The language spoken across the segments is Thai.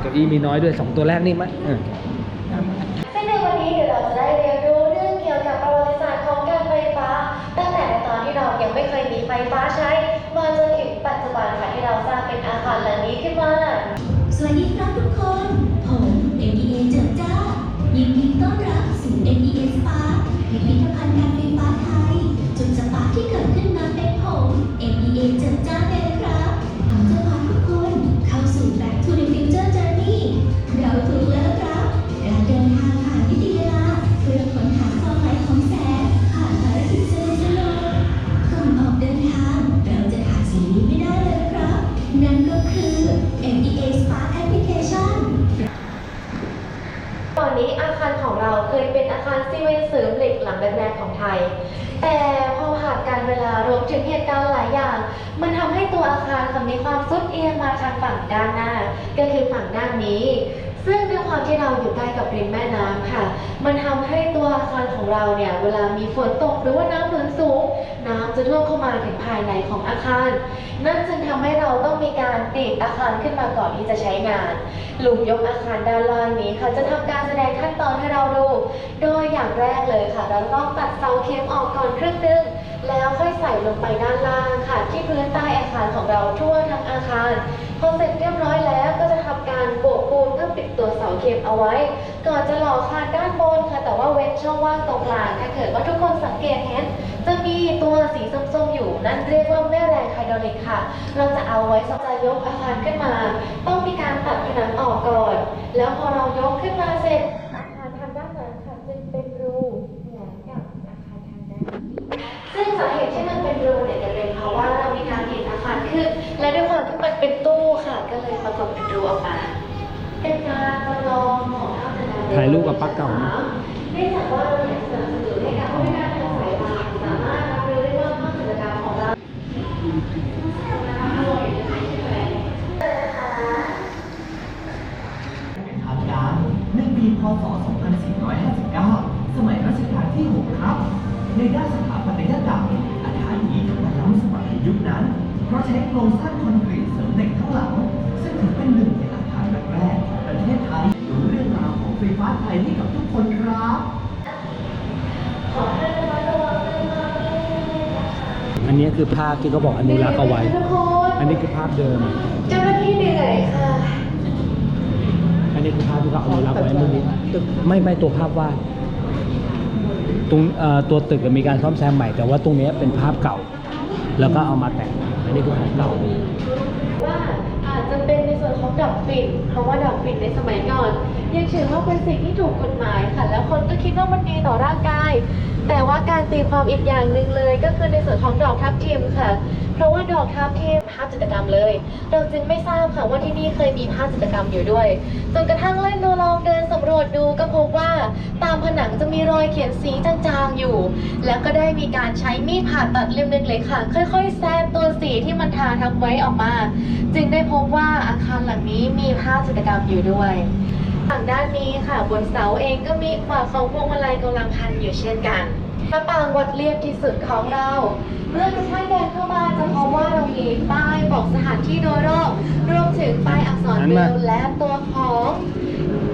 เก้าอี้มีน้อยด้วยสองตัวแรกนี่มั้ย อาคารค่ะมีความซุดเอียงมาทางฝั่งด้านหน้า ก็คือฝั่งด้านนี้ ซึ่งด้วยความที่เราอยู่ใกล้กับริมแม่น้ำค่ะ มันทำให้ตัวอาคารของเราเนี่ยเวลามีฝนตกหรือว่าน้ำหนุนสูง น้ำจะท่วมเข้ามาถึงภายในของอาคาร นั่นจึงทำให้เราต้องมีการติดอาคารขึ้นมาก่อนที่จะใช้งาน หลุมยกอาคารด้านล่างนี้ค่ะจะทำการแสดงขั้นตอนให้เราดู โดยอย่างแรกเลยค่ะ เราต้องตัดเสาเข็มออกก่อนครึ่งนึง แล้วค่อยใส่ลงไปด้านล่างค่ะ ที่พื้นใต้อาคารของเราทั่วทั้งอาคารพอเสร็จเรียบร้อยแล้วก็จะทำการโบกปูนเพื่อปิดตัวเสาเข็มเอาไว้ ก่อนจะหล่อคานด้านบนค่ะ แต่ว่าเว้นช่องว่างตรงกลางถ้าเกิดว่าทุกคนสังเกตเห็นจะมีตัวสีส้มๆอยู่นั่นเรียกว่าแม่แรงไฮดรอลิกค่ะ เราจะเอาไว้สำหรับยกอาคารขึ้นมา ต้องมีการตัดผนังออกก่อน แล้วพอเรายกขึ้นมาเสร็จ มที่มันเป็นตู้ค่ะ ก็เลยปรากฏเป็นรูออกมา เป็นการจำลองของท่าเรือถ่ายรูปกับปลั๊กเก่านะเนื่องจากว่าเราอย ภาพที่เขาบอกอนุรักษ์เอาไว้ทุกคนอันนี้คือภาพเดิม เจ้าหน้าที่เหนื่อยค่ะ อันนี้คือภาพที่เขาอนุรักษ์ไว้เมื่อนี้ตึกไม่ไม่ตัวภาพวาดตรงเอ่อตัวตึกมีการซ่อมแซมใหม่ แต่ว่าตรงเนี้ยเป็นภาพเก่า แล้วก็เอามาแต่ง อันนี้คือภาพเก่าว่าอาจจะเป็นในส่วนของดอกฝิ่นเพราะว่าดอกฝิ่นในสมัยก่อนยังถือว่าเป็นสิ่งที่ถูกกฎหมายค่ะ แล้วคนก็คิดว่ามันดีต่อร่างกาย แต่ว่าการตีความอีกอย่างหนึ่งเลยก็คือในส่วนของดอกทับทิมค่ะ เพราะว่าดอกทับทิมภาพจิตรกรรมเลย เราจึงไม่ทราบค่ะว่าที่นี่เคยมีภาพจิตรกรรมอยู่ด้วย จนกระทั่งเล่นดูลองเดินสำรวจดูก็พบว่าตามผนังจะมีรอยเขียนสีจางๆอยู่ แล้วก็ได้มีการใช้มีดผ่าตัดเล่มเล็กๆค่ะ ค่อยๆแซมตัวสีที่มันทาทับไว้ออกมา จึงได้พบว่าอาคารหลังนี้มีภาพจิตรกรรมอยู่ด้วยฝั่งด้านนี้ค่ะบนเสาเองก็มีขวาของพวงมาลัยกำลังพันอยู่เช่นกัน พระปางวัดเรียบที่สุดของเรา เมื่อทุกท่านเดินเข้ามาจะพบว่าเรามีป้ายบอกสถานที่โดยรอบรวมถึงป้ายอักษรเบลและตัวของ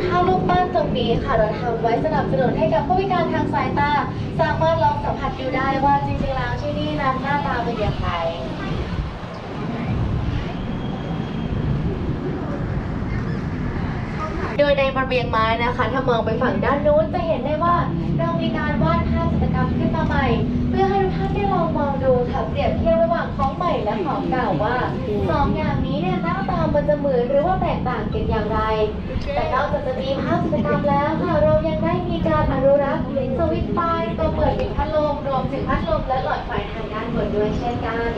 ภาพรูปปั้นตรงนี้ค่ะเราทำไว้สนับสนุนให้กับผู้พิการทางสายตา สามารถลองสัมผัสดูได้ว่าจริงๆแล้วที่นี่นั้นหน้าตาเป็นอย่างไร โดยในระเบียงไม้นะคะ ถ้ามองไปฝั่งด้านนู้นจะเห็นได้ว่าเรามีการวาดภาพจิตรกรรมขึ้นมาใหม่ เพื่อให้ทุกท่านได้ลองมองดูค่ะเปรียบเทียบระหว่างของใหม่และของเก่าว่าสองอย่างนี้เนี่ยหน้าตามันจะเหมือนหรือว่าแตกต่างกันอย่างไร แต่นอกจากจะมีภาพจิตรกรรมแล้วค่ะเรายังได้มีการอนุรักษ์สวิตไฟตัวเปิดปิดพัดลมรวมถึงพัดลมและหลอดไฟทางด้านบนด้วยเช่นกัน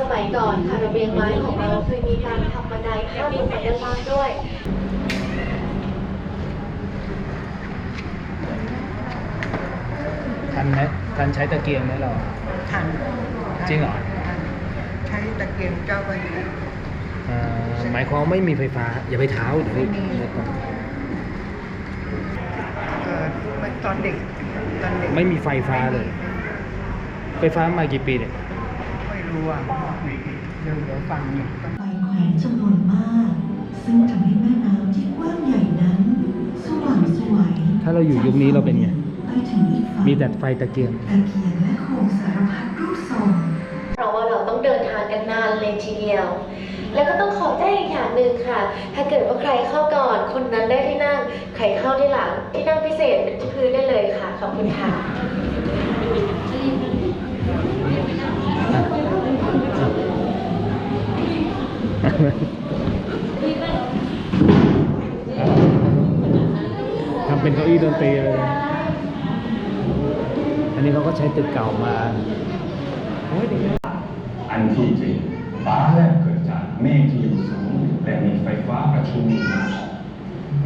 สมัยก่อนค่ะระเบียงไม้ของเราเคยมีการทำบันไดข้ามลงได้านล่าด้วยทันไหมทันใช้ตะเกียงไหมเราทันจริงเหรอใช้ตะเกียงเจ้าไปหมายความไม่มีไฟฟ้า อย่าไปเท้าเดี๋ยวไม่มีตอนเด็กตอนเด็กไม่มีไฟฟ้าเลย ไฟฟ้ามากี่ปีเนี่ย ไม่รู้อะเดี๋ยวเดี๋ยวฟังเนี่ยต้องไฟแขวนจำนวนมาก ซึ่งทำให้แม่น้ำที่กว้างใหญ่นั้นสว่างสวยถ้าเราอยู่ยุคนี้เราเป็นไง ไปถึงอีกฝั่งมีแต่ไฟตะเกียง ตะเกียงและโคมสารพัดรูปทรง เพราะว่าเราต้องเดินทางกันนานเลยทีเดียว แล้วก็ต้องขอแจ้งอีกอย่างหนึ่งค่ะ ถ้าเกิดว่าใครเข้าก่อน คนนั้นได้ที่นั่ง ใครเข้าที่หลัง ที่นั่งพิเศษเป็นที่พื้นได้เลยค่ะ ขอบคุณค่ะ ทำเป็นเก้าอี้ดนตรีเลย อันนี้เขาก็ใช้ตึกเก่ามา อันที่จริงฟ้าแลบเกิดจากเมฆที่อยู่สูงแต่มีไฟฟ้าประชุมอยู่มาก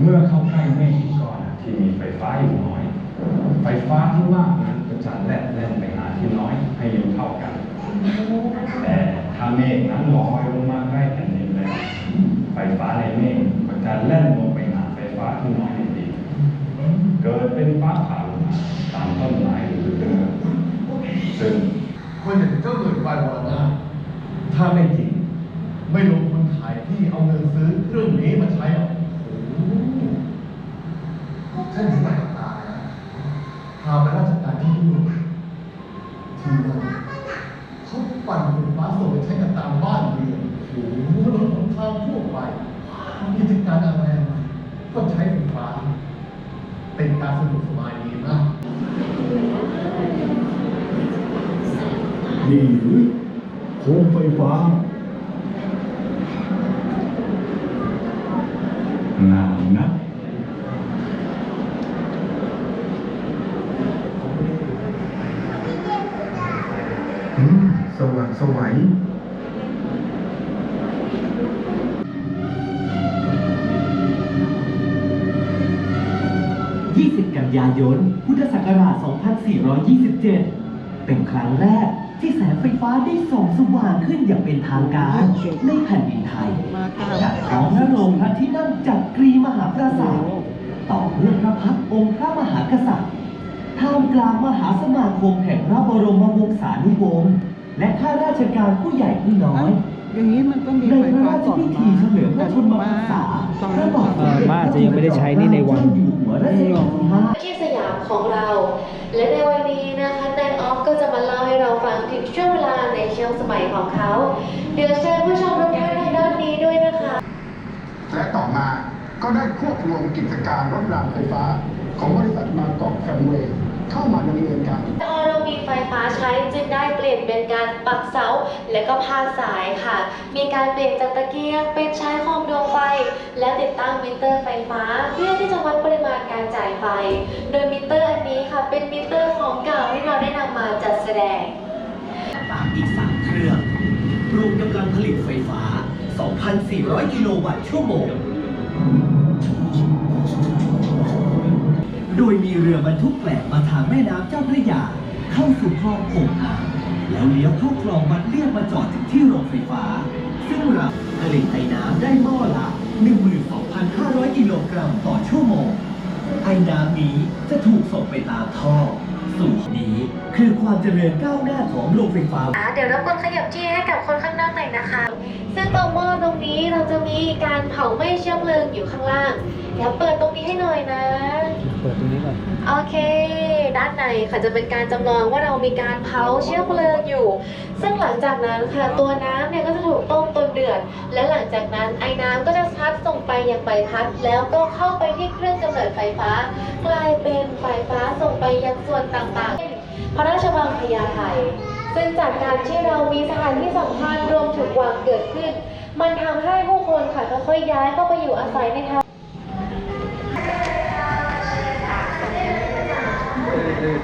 เมื่อเข้าใกล้เมฆอีกก้อนที่มีไฟฟ้าอยู่น้อย ไฟฟ้าที่มากนั้นก็จะแล่นแล่นไปหาที่น้อยให้อยู่เท่ากัน แต่ถ้าเมฆนั้นลอยลงมาใกล้แผ่นดินแล้ว ไฟฟ้าในเมฆก็จะแล่นลงไปหาไฟฟ้าที่น้อยในดินเกิดเป็นฟ้าผ่าลงมาตามต้นไม้หรือเรือซึ่งคนอย่างเจ้าหมื่นวายวานาถ้าไม่จริง ไม่ลงทุนขายที่เอาเงินซื้อเครื่องนี้มาใช้หรอกโอ้โหฉันเห็นม งานะสว่างสวัย20 กันยายน พุทธศักราช 2427 เป็นครั้งแรกที่แสงไฟฟ้าได้ส่องสว่างขึ้นอย่างเป็นทางการในแผ่นดินไทย มาเก้าจากท้องพระโรงพระที่นั่งจักรีมหาปราสาทต่อด้วยพระพักตร์องค์พระมหากษัตริย์ท่ามกลางมหาสมาคมแห่งพระบรมวงศานุวงศ์และข้าราชการผู้ใหญ่ผู้น้อยอย่างนี้มันต้องมีในพระราชพิธีเฉลิมพระชนมพรรษาพระบาทสมเด็จเออบ้าจะยังไม่ได้ใช้นี่ในวันเจ้าอยู่หัวรัชกาลที่ห้าที่สยามของเรา และในวันนี้นะคะนายออฟก็จะมาเล่าให้เราฟังถึงช่วงเวลาในช่วงสมัยของเขา เดี๋ยวเชิญผู้ชมทุกท่านทางด้านนี้ด้วย และต่อมาก็ได้ควบรวมกิจการรถรางไฟฟ้า ของบริษัทบางกอกแฟมเวย์เข้ามาดำเนินการพอเรามีไฟฟ้าใช้จึงได้เปลี่ยนเป็นการปักเสาและก็พาสายค่ะ มีการเปลี่ยนจากตะเกียงเป็นใช้โคมดวงไฟ และติดตั้งมิเตอร์ไฟฟ้า เพื่อที่จะวัดปริมาณการจ่ายไฟ โดยมิเตอร์อันนี้ค่ะเป็นมิเตอร์ของเก่าที่เราได้นำมาจัดแสดง ตามอีก 3 เครื่อง รวมกำลังผลิตไฟฟ้า 2,400 กิโลวัตต์ชั่วโมง โดยมีเรือบรรทุกแกลบมาทางแม่น้ำเจ้าพระยา เข้าสู่คลองโอ่งอ่างแล้วเลี้ยวเข้าคลองบัดเลียบมาจอดถึงที่โรงไฟฟ้า ซึ่งเราผลิตไอน้ำได้หม้อละ 12,500 กิโลกรัมต่อชั่วโมง ไอน้ำนี้จะถูกส่งไปตามท่อ สู่นี้ คือความเจริญก้าวหน้าของโรงไฟฟ้า อะเดี๋ยวรบกวนขยับที่ให้กับคนข้างนอกหน่อยนะคะ ซึ่งตรงหม้อตรงนี้เราจะมีการเผาไหม้เชื้อเพลิงอยู่ข้างล่าง เดี๋ยวเปิดตรงนี้ให้หน่อยนะ เปิดตรงนี้ก่อนโอเค ด้านในค่ะจะเป็นการจำลองว่าเรามีการเผาเชื้อเพลิงอยู่ ซึ่งหลังจากนั้นค่ะตัวน้ำเนี่ยก็จะถูกต้มจนเดือด และหลังจากนั้นไอ้น้ำก็จะพัดส่งไปยังใบพัด แล้วก็เข้าไปที่เครื่องกำเนิดไฟฟ้า กลายเป็นไฟฟ้าส่งไปยังส่วนต่างๆ พระราชวังพญาไทซึ่งจากการที่เรามีสถานที่สำคัญรวมถึงวังเกิดขึ้น มันทำให้ผู้คนค่ะค่อยๆย้ายเข้าไปอยู่อาศัยในทาง ซึ่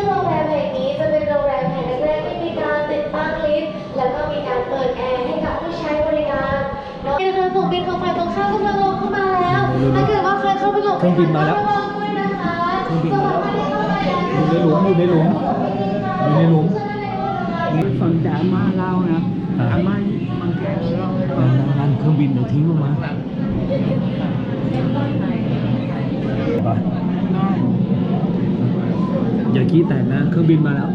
งโรงแรมแห่งนี้จะเป็นโรงแรมแห่งแรกที่มีการติดตั้งลิฟต์แล้วก็มีการเปิดแอร์ให้กับผู้ใช้บริการนาะเป็นเครื่องบินของฝ่ายตรงข้ามกำลัลงเข้ามาแล้ว ถ้าเกิดว่าใครเข้าไปลบไม่ทันก็ระวังด้วยนะคะสวัสดีค่ะ อยู่ในหลุมอยู่ในหลุม อยู่ในหลุมฟังจากอาม่าเล่านะอ่าอาม่าบางแกเล่าให้ฟังนั่นเครื่องบินเดี๋ยวทิ้งลงมาไปอย่าขี้แตกนะเครื่องบินมาแล้ว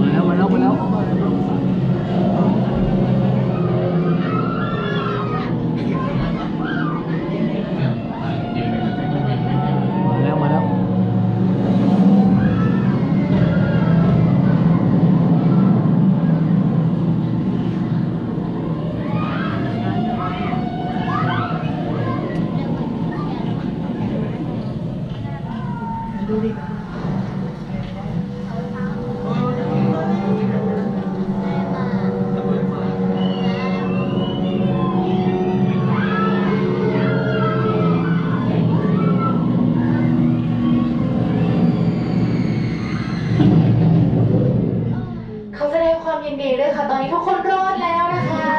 มาแล้ว มาแล้ว มาแล้ว ค่ะ ตอนนี้ทุกคนรอดแล้วนะคะ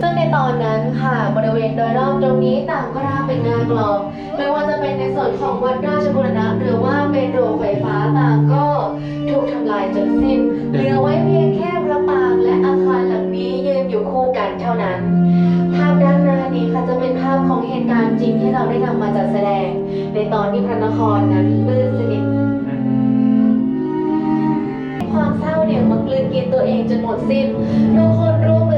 ซึ่งในตอนนั้นค่ะบริเวณโดยรอบตรงนี้ต่างก็ราบเป็นงานกลอง ไม่ว่าจะเป็นในส่วนของวัดราชบุรณะ หรือว่าเป็นโรงไฟฟ้าต่างก็ถูกทำลายจนสิ้นเหลือไว้เพียงแค่พระปางและอาคารหลังนี้ยืนอยู่คู่กันเท่านั้นภาพด้านหน้านี้ค่ะจะเป็นภาพของเหตุการณ์จริงที่เราได้นำมาจัดแสดง ในตอนที่พระนครนั้นมืดสนิท กินตัวเองจนหมดสิ้นทุกคนร่วมมือ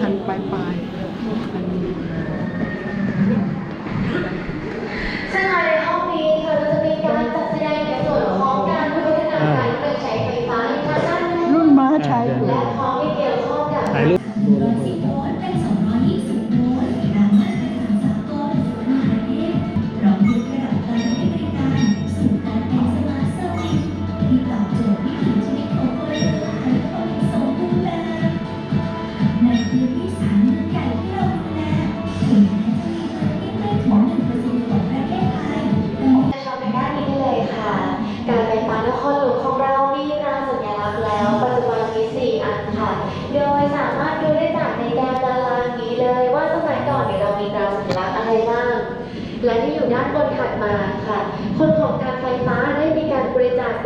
ทันปลายปลายอันนี้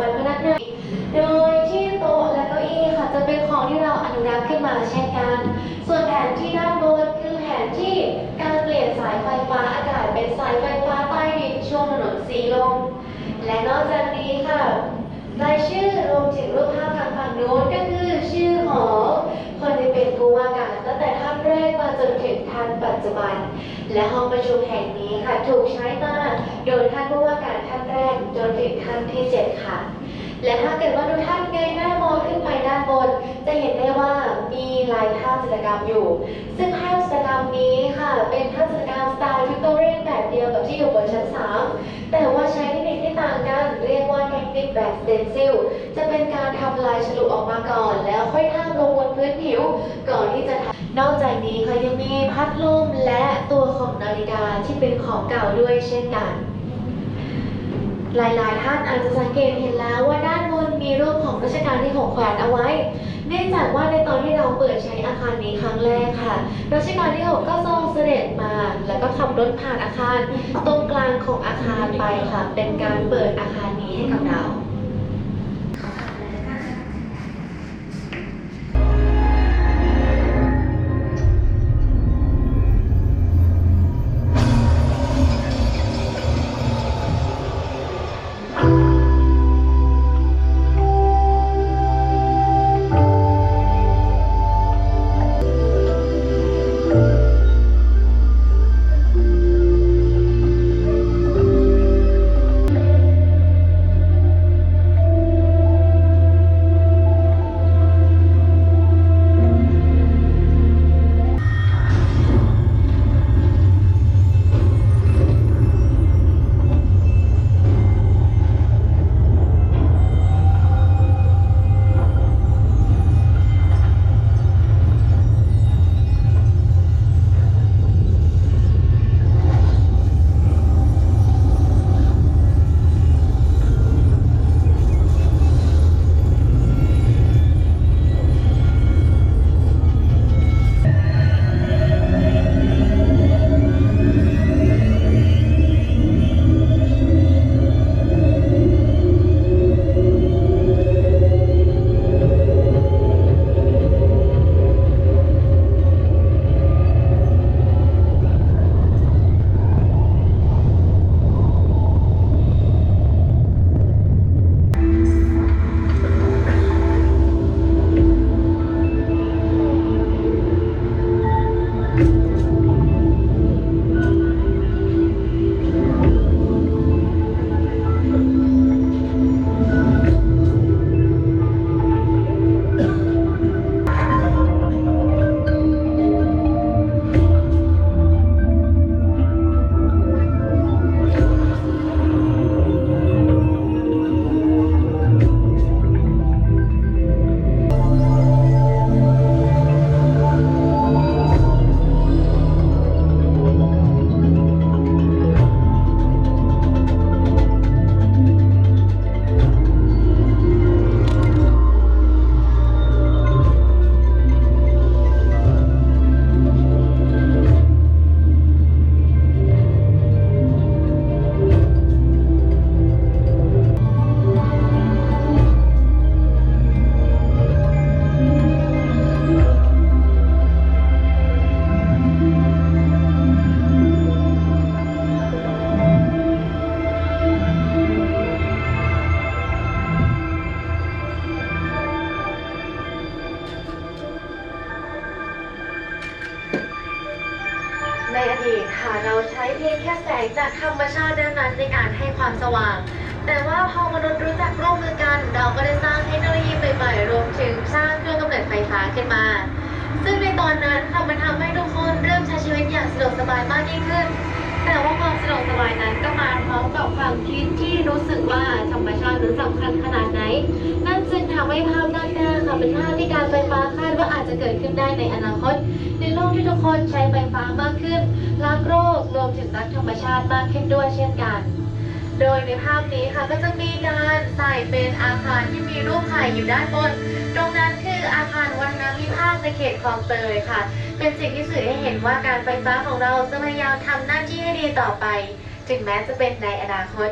บริจาคบัตรพนักงาน โดยที่โต๊ะและเก้าอี้ค่ะจะเป็นของที่เราอนุรักษ์ขึ้นมาเช่นกัน ส่วนแผนที่ด้านบนคือแผนที่การเปลี่ยนสายไฟฟ้าอากาศเป็นสายไฟฟ้าใต้ดินช่วงถนนสีลม และนอกจากนี้ค่ะรายชื่อรวมถึงรูปภาพทางฝั่งโน้นก็คือชื่อของคนที่เป็นผู้ว่าการตั้งแต่ท่านแรกมาจนถึงท่านปัจจุบัน และห้องประชุมแห่งนี้ค่ะถูกใช้มาโดยท่านผู้ว่าการท่าน แรกจนถึงท่านที่เจ็ดค่ะ และถ้าเกิดว่าทุกท่านเงยหน้ามองขึ้นไปด้านบน จะเห็นได้ว่ามีลายภาพจิตรกรรมอยู่ ซึ่งภาพจิตรกรรมนี้ค่ะ เป็นภาพจิตรกรรมสไตล์วิกตอเรียนแบบเดียวกับที่อยู่บนชั้น3แต่ว่าใช้เทคนิคที่ต่างกัน เรียกว่าเทคนิคแบบสเตนซิลจะเป็นการทำลายฉลุออกมาก่อน แล้วค่อยทาบลงบนพื้นผิวก่อนที่จะทำนอกจากนี้ค่ะยังมีพัดลมและตัวของนาฬิกาที่เป็นของเก่าด้วยเช่นกัน หลายๆ ท่านอาจจะสังเกตเห็นแล้วว่าด้านบนมีรูปของรัชกาลที่6แขวนเอาไว้ เนื่องจากว่าในตอนที่เราเปิดใช้อาคารนี้ครั้งแรกค่ะ รัชกาลที่ 6 ก็ทรงเสด็จมา แล้วก็ขับรถผ่านอาคาร ตรงกลางของอาคารไปค่ะ เป็นการเปิดอาคารนี้ให้กับเราายมากยิ่งขึ้น แต่ว่าความสะดวกสบายนั้นก็มาพร้อมกับความคิดที่รู้สึกว่าธรรมชาตินั้นสำคัญขนาดไหน นั่นจึงทำให้ภาพด้านหน้าค่ะเป็นภาพที่การไฟฟ้าคาดว่าอาจจะเกิดขึ้นได้ในอนาคต ในโลกที่ทุกคนใช้ไฟฟ้ามากขึ้นรักโลกรวมถึงรักธรรมชาติมากขึ้นด้วยเช่นกันโดยในภาพนี้ค่ะก็จะมีการใส่เป็นอาคารที่มีรูปไข่อยู่ด้านบน ตรงนั้น คืออาคารวัฒนวิภาคในเขตคลองเตยค่ะ เป็นสิ่งที่สื่อให้เห็นว่าการไฟฟ้าของเราจะพยายามทำหน้าที่ให้ดีต่อไป ถึงแม้จะเป็นในอนาคต